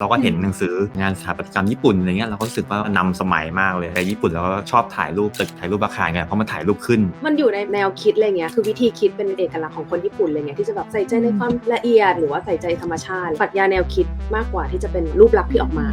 เราก็เห็นหนังสืองานสถาปัตยกรรมญี่ปุ่นอะไรเงี้ยเราก็รู้สึกว่านำสมัยมากเลยแต่ญี่ปุ่นเราก็ชอบถ่ายรูปตึกถ่ายรูปอาคารกันเพราะมันถ่ายรูปขึ้น มันอยู่ในแนวคิดอะไรเงี้ยคือวิธีคิดเป็นเอกลักษณ์ของคนญี่ปุ่นอะไรเงี้ยที่จะแบบใส่ใจในความละเอียดหรือว่าใส่ใจธรรมชาติปรัชญาแนวคิดมากกว่าที่จะเป็นรูปลักษณ์ที่ออกมา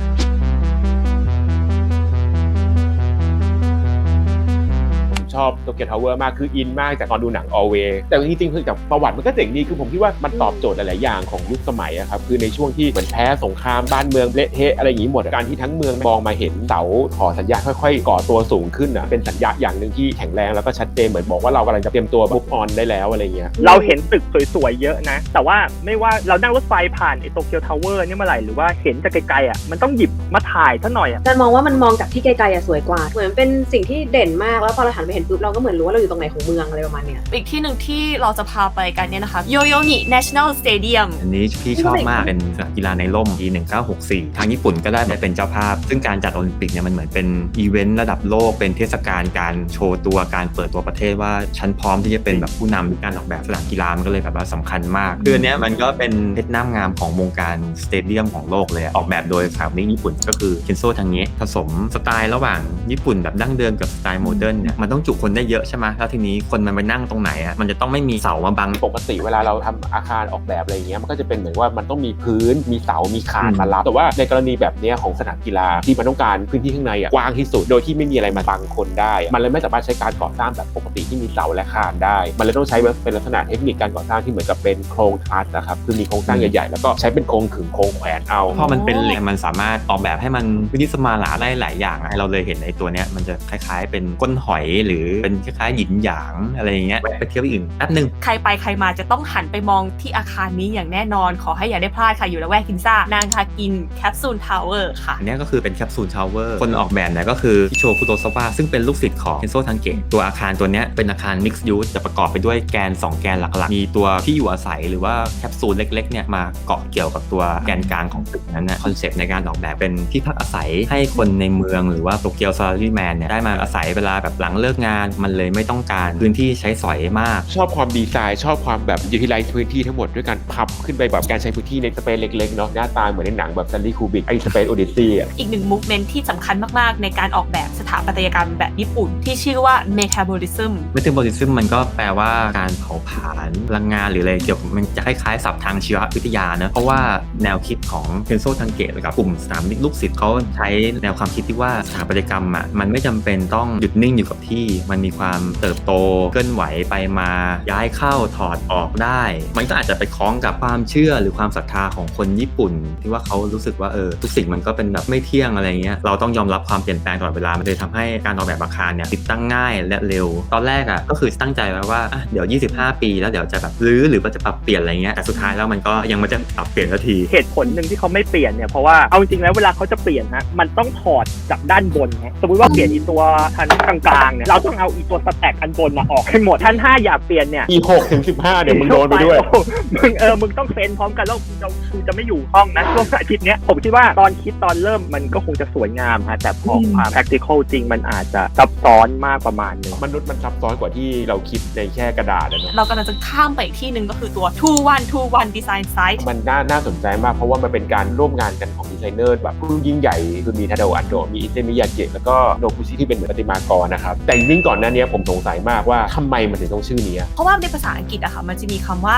ชอบโตเกียวทาวเวอร์มากคืออินมากจากตอนดูหนังออเวแต่จริงๆคือจากประวัติมันก็เจ๋งดีคือผมคิดว่ามันตอบโจทย์หลายๆอย่างของยุคสมัยอะครับคือในช่วงที่เหมือนแพ้สงครามบ้านเมืองเละเทะอะไรอย่างนี้หมดอะการที่ทั้งเมืองมองมาเห็นเสาหอสัญญาณค่อยๆ ก่อตัวสูงขึ้นอะเป็นสัญญาอย่างหนึ่งที่แข็งแรงแล้วก็ชัดเจนเหมือนบอกว่าเรากำลังจะเตรียมตัวบุกออนได้แล้วอะไรเงี้ยเราเห็นตึกสวยๆเยอะนะ แต่ว่าไม่ว่าเรานั่งรถไฟผ่านไอโตเกียวทาวเวอร์นี่เมื่อไหร่หรือว่าเห็นจากไกลๆอะมันต้องหยิบมาถ่ายซะหน่อยอะแต่มองว่ามันมองจากที่ไกลๆอะสวยกว่า เหมือนเป็นสิ่งที่เด่นมากแล้วพอเราหันไปเห็นปุ๊บเราก็เหมือนรู้ว่าเราอยู่ตรงไหนของเมืองอะไรประมาณเนี้ยอีกที่หนึ่งที่เราจะพาไปกันเนี่ยนะคะโยโยนิ National Stadium อันนี้พี่ชอบมากเป็นสนามกีฬาในร่มปี 1964 ทางญี่ปุ่นก็ได้มาเป็นเจ้าภาพ ซึ่งการจัดโอลิมปิกเนี่ยมันเหมือนเป็นอีเวนต์ระดับโลกเป็นเทศกาลการโชว์ตัวการเปิดตัวประเทศว่าฉันพร้อมที่จะเป็นแบบผู้นำการออกแบบสนามกีฬามันก็เลยแบบว่าสำคัญมากคืออนเนี้ยมันก็เป็นเพชรน้ำงามของวงการสเตเดียมของโลกเลยอะออกแบบโดยสถาปนิกญี่ปุ่นก็คือเคนโซทางเงะผสมสไตล์ระหว่างญี่ปุ่นแบบดั้งเดิมกับสไตล์โมเดิร์นเนี่ยมันต้องจุคนได้เยอะใช่ไหมแล้วทีนี้คนมันไปนั่งตรงไหนอะมันจะต้องไม่มีเสามาบัง ปกติเวลาเราทำอาคารออกแบบอะไรอย่างเงี้ยมันก็จะเป็นเหมือนว่ามันต้องมีพื้นมีเสามีคานมารับแต่ว่าในกรณีแบบเนี้ยของสนามกีฬาที่มันต้องการพื้นที่ข้างในอะกว้างที่สุดโดยที่ไม่มีอะไรมาบังคนได้ มันเลยไม่สามารถใช้การก่อสร้างแบบปกติที่มีเสาและคานได้ มันเลยต้องใช้เป็นลักษณะเทคนิคการก่อสร้างที่เหมือนกับเป็นโครงทรัสนะครับคือมีโครงสร้างใหญ่ๆแล้วก็ใช้เป็นโครงขึงโครงแขวนเอาพอมันเป็นเหล็กมันสามารถออกแบบให้มันวินิสมาลาได้หลายอย่างอะเราเลยเห็นในตัวเนี้ยมันจะคล้ายๆ เป็นก้นหอยหรือเป็นคล้ายๆหยินหยางอะไรอย่างเงี้ยแวะไปเที่ยวที่อื่นแป๊บหนึ่งใครไปใครมาจะต้องหันไปมองที่อาคารนี้อย่างแน่นอน ขอให้อย่าได้พลาดค่ะอยู่ละแวกกินซ่านางทากินแคปซูลทาวเวอร์ค่ะอันเนี้ยก็คือเป็นแคปซูลชาวเวอร์คนออกแบบเนี่ยก็คือคิโชคุโตซาวะซึ่งเป็นลูกศิษย์ของเคนโซทังเกะตัวอาคารตัวเนี้ยเป็นอาคารมิกซ์ยูสจะประกอบไปด้วยแกน 2 แกนหลักๆ มีตัวที่อยู่อาศัยหรือว่าแคปซูลเล็กๆเนี่ยมาเกาะเกี่ยวกับตัวแกนกลางของตึกนั้นนะคอนเซปต์ในการออกแบบเป็นที่พักอาศัยให้คนในเมืองหรือว่าโตเกียวซา l ารีแมนเนี่ยได้มาอาศัยเวลาแบบหลังเลิกงานมันเลยไม่ต้องการพื้นที่ใช้สอยมาก ชอบความดีไซน์ชอบความแบบยูทิลไลซ์พื้นที่ทั้งหมดด้วยการพับขึ้นไปแบบการใช้พื้นที่ในสเปซเล็กๆเนาะหน้าตาเหมือนในหนังแบบซันลี่คูบิกไอ้สเปซโอเดซี่อะอีกหนึ่งมูฟเมนที่สำคัญมากๆ ในการออกแบบสถาปัตยกรรมแบบญี่ปุ่น ที่ชื่อว่า metabolism เมตาบอลิซึมมันก็แปลว่าการเผาผลาญพลังงานหรืออะไรเกี่ยวกับมันจะคล้ายๆศัพท์ทางชีววิทยานะเพราะว่าแนวคิดของเคนโซทังเกะกับกลุ่มสถาปนิกลูกศิษย์เขาใช้แนวความคิดที่ว่าสถาปัตยกรรมอะมันไม่จำเป็นต้องหยุดนิ่งอยู่กับที่มันมีความเติบโตเคลื่อนไหวไปมาย้ายเข้าถอดออกได้ มันก็อาจจะไปคล้องกับความเชื่อหรือความศรัทธาของคนญี่ปุ่น ที่ว่าเขารู้สึกว่าเออทุกสิ่งมันก็เป็นแบบไม่เที่ยงอะไรเงี้ยเราต้องยอมรับความเปลี่ยนแปลงตลอดเวลามันเลยทำให้การออกแบบอาคารเนี่ยติดตั้งง่ายและเร็ว ตอนแรกอะก็คือตั้งใจไว้ว่าเดี๋ยว 25 ปี แล้วเดี๋ยวจะแบบรื้อหรือว่าจะปรับเปลี่ยนอะไรเงี้ยแต่สุดท้ายแล้วมันก็ยังไม่จะปรับเปลี่ยนสักทีเหตุผลหนึ่งที่เขาไม่เปลี่ยนเนี่ยเพราะว่าเอาจริงๆแล้วเวลาเขาจะเปลี่ยนนะมันต้องถอดจากด้านบนไงสมมติว่าเปลี่ยนอีตัวชั้นกลางๆเนี่ยเราต้องเอาอีตัวสแต็กอันบนนะออกให้หมดชั้น5อยากเปลี่ยนเนี่ยอีหกถึงสิบห้าเดี๋ยวมึงโดนไปด้วยโอ้โหมึงเออมึงต้องเซ็นพร้อมกันแล้วกูจะกูจะไม่อยู่ห้องนะช่วงอาทิตย์เนี้ยผมคิดว่าตอนคิดตอนเริ่มมันก็คงจะสวยงามฮะแต่พอมา practical จริงมันอาจจะซับซ้อนมากประมาณหนึงมนุษย์มันซับซ้อนกว่าที่เราคิดในแค่กระดาษอะเนอะเรากำลังจะข้ามไปอีกที่หนึ่งก็คือตัว two one two one design site มันน่าน่าสนใจมากเพราะว่ามันเป็นการร่วมงานกันของดีไซเนอร์แบบผู้ยิ่งใหญ่คือมีทาโดอันโดมีอิเซมิยาเกะแล้วก็โนคุชิที่เป็นเหมือนประติมากรนะครับแต่จริงๆก่อนหน้านี้ผมสงสัยมากว่าทำไมมันถึงต้องชื่อนี้ เพราะว่าในภาษาอังกฤษอะค่ะ มันจะมีคำว่า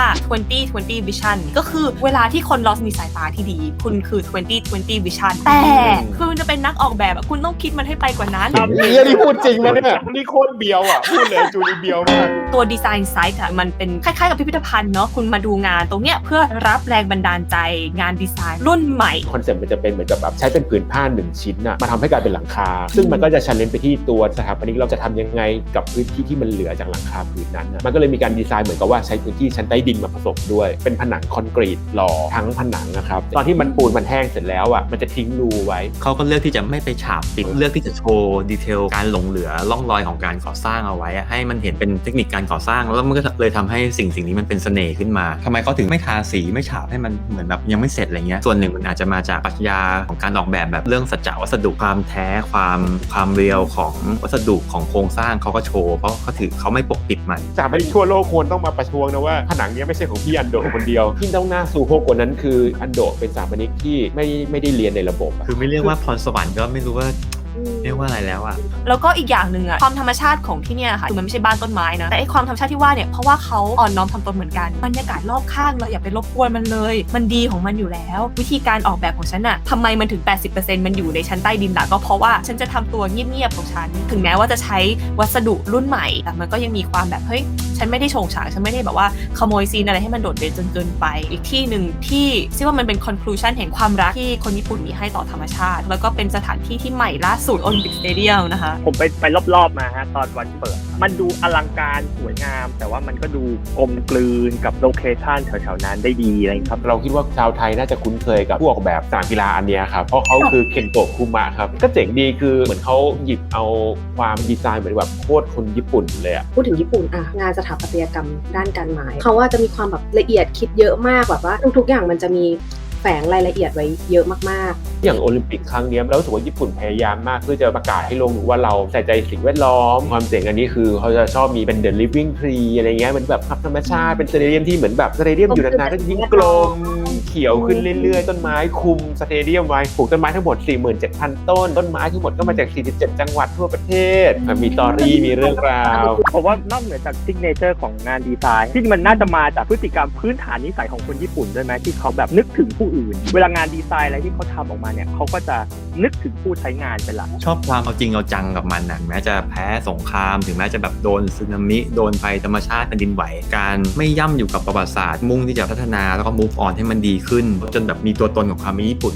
2020 vision ก็คือเวลาที่คนเรามีสายตาที่ดี คุณคือ 2020 vision แต่คือมันจะเป็นนักออกแบบอะคุณต้องคิดมันให้ไปกว่านั้นครับเฮียนี่พูดจริงนะเนี่ยนี่โคตรเบียวอะพูดเลยจูนี่เบียวมากตัวดีไซน์ไซต์อะมันเป็นคล้ายๆกับพิพิธภัณฑ์เนาะคุณมาดูงานตรงเนี้ยเพื่อรับแรงบันดาลใจงานดีไซน์รุ่นใหม่คอนเซ็ปต์มันจะเป็นเหมือนกับแบบใช้เป็นผืนผ้าหนึ่งชิ้นอะมาทำให้กลายเป็นหลังคา ซึ่งมันก็จะชันเลนไปที่ตัวสถาปนิกเราจะทำยังไงกับพื้นที่ที่มันเหลือจากหลังคาผืนนั้นอะมันก็เลยมีการดีไซน์เหมือนกับว่าใช้พื้นที่ชั้นใต้ดินมาผสมด้วย เป็นผนังคอนกรีตหล่อทั้งผนังนะครับตอนที่มันปูนมันแห้งเสร็จแล้วอะมันจะทิ้งรูไว้ เขาก็เลือกที่จะไม่ไปฉาบปิดเลือกที่จะโชว์ดีเทลการหลงเหลือร่องรอยของการก่อสร้างเอาไว้อะให้มันเห็นเป็นเทคนิคการก่อสร้างแล้วมันก็เลยทำให้สิ่งสิ่งนี้มันเป็นเสน่ห์ขึ้นมาทำไมเขาถึงไม่ทาสีไม่ฉาบให้มันเหมือนแบบยังไม่เสร็จอะไรเงี้ยส่วนหนึ่งมันอาจจะมาจากปรัชญาของการออกแบบแบบเรื่องสัจจะวัสดุความแท้ความความเรียวของวัสดุของโครงสร้างเขาก็โชว์เพราะเขาถือเขาไม่ปกปิดมันสถาปนิกทั่วโลกควรต้องมาประท้วงนะว่าผนังเนี้ยไม่ใช่ของพี่อันโดคนเดียวที่ต้องน่าสูโฮกกว่านั้นคืออันโดเป็นสถาปนิกที่ไม่ไม่ได้เรียนในระบบอะ คือไม่เรียกว่าพรสวรรค์ก็ไม่รู้ว่าเรี ยกว่าอะไรแล้วอะแล้วก็อีกอย่างหนึ่งอะความธรรมชาติของที่เนี่ยค่ะคือมันไม่ใช่บ้านต้นไม้นะแต่ไอความธรรมชาติที่ว่าเนี่ยเพราะว่าเขาอ่อนน้อมทำตนเหมือนกันบรรยากาศรอบข้างเราอย่าไปรบกวนมันเลย มันดีของมันอยู่แล้ว วิธีการออกแบบของฉันอะทำไมมันถึง 80%มันอยู่ในชั้นใต้ดินล่ะก็เพราะว่าฉันจะทำตัวเงียบๆของฉัน ถึงแม้ว่าจะใช้วัสดุรุ่นใหม่ แต่มันก็ยังมีความแบบเฮ้ยฉันไม่ได้โฉงฉางฉันไม่ได้แบบว่าขโมยซีนอะไรให้มันโดดเด่นจนเกินไป อีกที่หนึ่งที่ซิว่ามันเป็น conclusion แห่งความรักที่คนญี่ปุ่นมีให้ต่อธรรมชาติ แล้วก็เป็นสถานที่ที่ใหม่ล่าสุดโอลิมปิกสเตเดียมนะคะ ผมไปไปรอบๆมาฮะตอนวันเปิด มันดูอลังการสวยงาม แต่ว่ามันก็ดูกลมกลืนกับโลเคชันแถวๆนั้นได้ดีอะไรอย่างเงี้ยครับ เราคิดว่าชาวไทยน่าจะคุ้นเคยกับผู้ออกแบบสนามกีฬาอันเนี้ยครับ เพราะเขาคือเคนโตะคุมะครับ ก็เจ๋งดีคือเหมือนเขาหยิบเอาความดีไซน์เหมือนแบบโคตรคนญี่ปุ่นเลยอะพูดถึงญี่ปุ่นอะงานสถาปัตยกรรมด้านการไม้เขาว่าจะมีความแบบละเอียดคิดเยอะมากแบบว่าทุกๆอย่างมันจะมีแฝงรายละเอียดไว้เยอะมากอย่างโอลิมปิกครั้งนี้เรารู้สึกว่าญี่ปุ่นพยายามมาก เพื่อจะประกาศให้โลกรู้ว่าเราใส่ใจสิ่งแวดล้อม ความเจ๋งอันนี้คือเขาจะชอบมีเป็น the living tree อะไรเงี้ยมือนแบบพับธรรมชาติเป็นสเตเดียมที่เหมือนแบบสเตเดียมอยู่นานๆก็จะยิ่งกลมเขียวขึ้นเรื่อยๆ ต้นไม้คุมสเตเดียมไว้ปลูกต้นไม้ทั้งหมด 47,000 ต้น ต้นไม้ทั้งหมดก็มาจาก 47 จังหวัดทั่วประเทศ มีตอรี่มีเรื่องราวผมว่านอกเหนือจากซิกเนเจอร์ของงานดีไซน์ที่มันน่าจะมาจากพฤติกรรมพื้นฐานนิสัยของคนญี่ปุ่นด้วยไหมที่เขาแบบนึกถึงผู้อื่น เวลางานดีไซน์อะไรที่เขาทำออกมาเนี่ยเขาก็จะนึกถึงผู้ใช้งานเป็นหลักชอบความเอาจริงเอาจังกับมันนะแม้จะแพ้สงคราม ถึงแม้จะแบบโดนสึนามิโดนภัยธรรมชาติแผ่นดินไหว การไม่ย่ำอยู่กับประวัติศาสตร์มุ่งที่จะพัฒนาแล้วก็ move on ให้มันดีขึ้น จนแบบมีตัวตนของความเป็นญี่ปุ่น